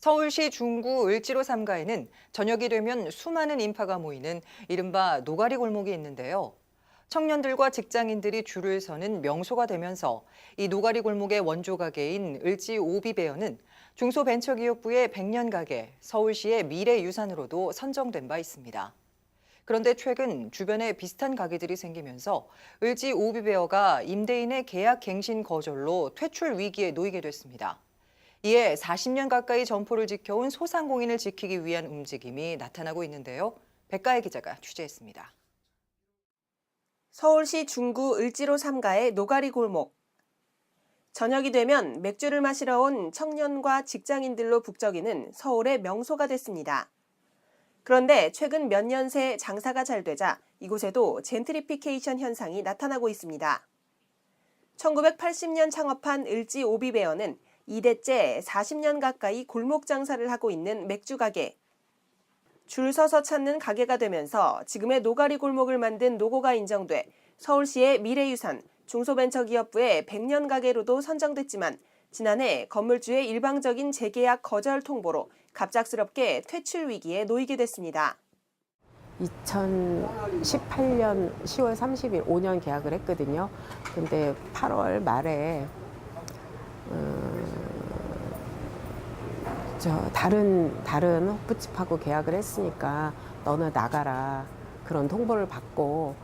서울시 중구 을지로 3가에는 저녁이 되면 수많은 인파가 모이는 이른바 노가리 골목이 있는데요. 청년들과 직장인들이 줄을 서는 명소가 되면서 이 노가리 골목의 원조 가게인 을지 오비베어는 중소벤처기업부의 100년 가게, 서울시의 미래유산으로도 선정된 바 있습니다. 그런데 최근 주변에 비슷한 가게들이 생기면서 을지 오비베어가 임대인의 계약 갱신 거절로 퇴출 위기에 놓이게 됐습니다. 이에 40년 가까이 점포를 지켜온 소상공인을 지키기 위한 움직임이 나타나고 있는데요. 백가혜 기자가 취재했습니다. 서울시 중구 을지로 3가의 노가리 골목. 저녁이 되면 맥주를 마시러 온 청년과 직장인들로 북적이는 서울의 명소가 됐습니다. 그런데 최근 몇 년 새 장사가 잘 되자 이곳에도 젠트리피케이션 현상이 나타나고 있습니다. 1980년 창업한 을지 오비베어는 2대째 40년 가까이 골목 장사를 하고 있는 맥주 가게. 줄 서서 찾는 가게가 되면서 지금의 노가리 골목을 만든 노고가 인정돼 서울시의 미래유산 중소벤처기업부의 100년 가게로도 선정됐지만 지난해 건물주의 일방적인 재계약 거절 통보로 갑작스럽게 퇴출 위기에 놓이게 됐습니다. 2018년 10월 30일 5년 계약을 했거든요. 근데 8월 말에 저 다른 다른 호프집하고 계약을 했으니까 너는 나가라 그런 통보를 받고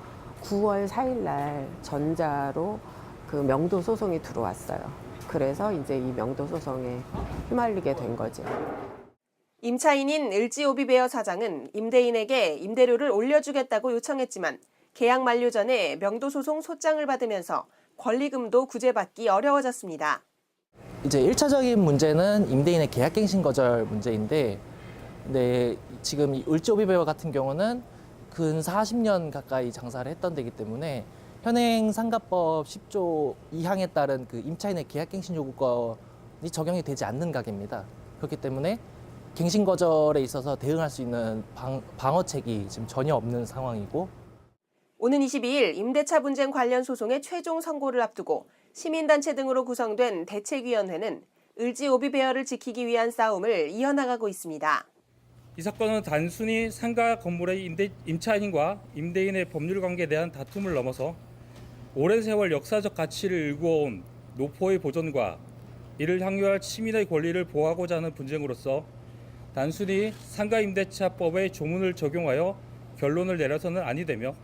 9월 4일 날 전자로 그 명도 소송이 들어왔어요. 그래서 이제 이 명도 소송에 휘말리게 된 거죠. 임차인인 을지오비베어 사장은 임대인에게 임대료를 올려주겠다고 요청했지만 계약 만료 전에 명도 소송 소장을 받으면서 권리금도 구제받기 어려워졌습니다. 이제 1차적인 문제는 임대인의 계약갱신 거절 문제인데 근데 지금 이 을지오비베어 같은 경우는 근 40년 가까이 장사를 했던 데기 때문에 현행 상가법 10조 2항에 따른 그 임차인의 계약갱신 요구권이 적용이 되지 않는 가게입니다. 그렇기 때문에 갱신 거절에 있어서 대응할 수 있는 방, 방어책이 지금 전혀 없는 상황이고 오는 22일 임대차 분쟁 관련 소송의 최종 선고를 앞두고 시민단체 등으로 구성된 대책위원회는 을지오비베어를 지키기 위한 싸움을 이어나가고 있습니다. 이 사건은 단순히 상가 건물의 임대, 임차인과 임대인의 법률 관계에 대한 다툼을 넘어서 오랜 세월 역사적 가치를 일구어온 노포의 보존과 이를 향유할 시민의 권리를 보호하고자 하는 분쟁으로서 단순히 상가 임대차법의 조문을 적용하여 결론을 내려서는 아니 되며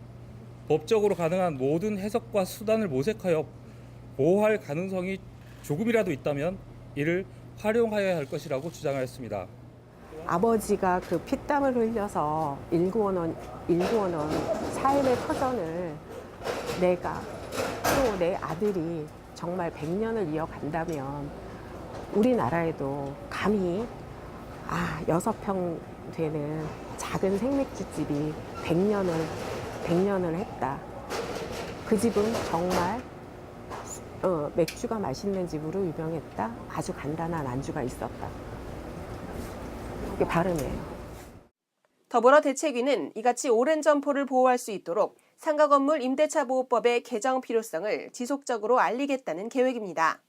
법적으로 가능한 모든 해석과 수단을 모색하여 보호할 가능성이 조금이라도 있다면 이를 활용하여야 할 것이라고 주장하였습니다. 아버지가 그 피땀을 흘려서 일구어놓은, 일구어놓은 삶의 터전을 내가 또 내 아들이 정말 100년을 이어간다면 우리나라에도 감히 아, 여섯 평 되는 작은 생맥주집이 100년을, 100년을 했다. 그 집은 정말 어, 맥주가 맛있는 집으로 유명했다. 아주 간단한 안주가 있었다. 그게 발음이에요. 더불어 대책위는 이같이 오랜 점포를 보호할 수 있도록 상가 건물 임대차 보호법의 개정 필요성을 지속적으로 알리겠다는 계획입니다.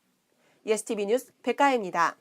ESTV 뉴스 백가혜입니다.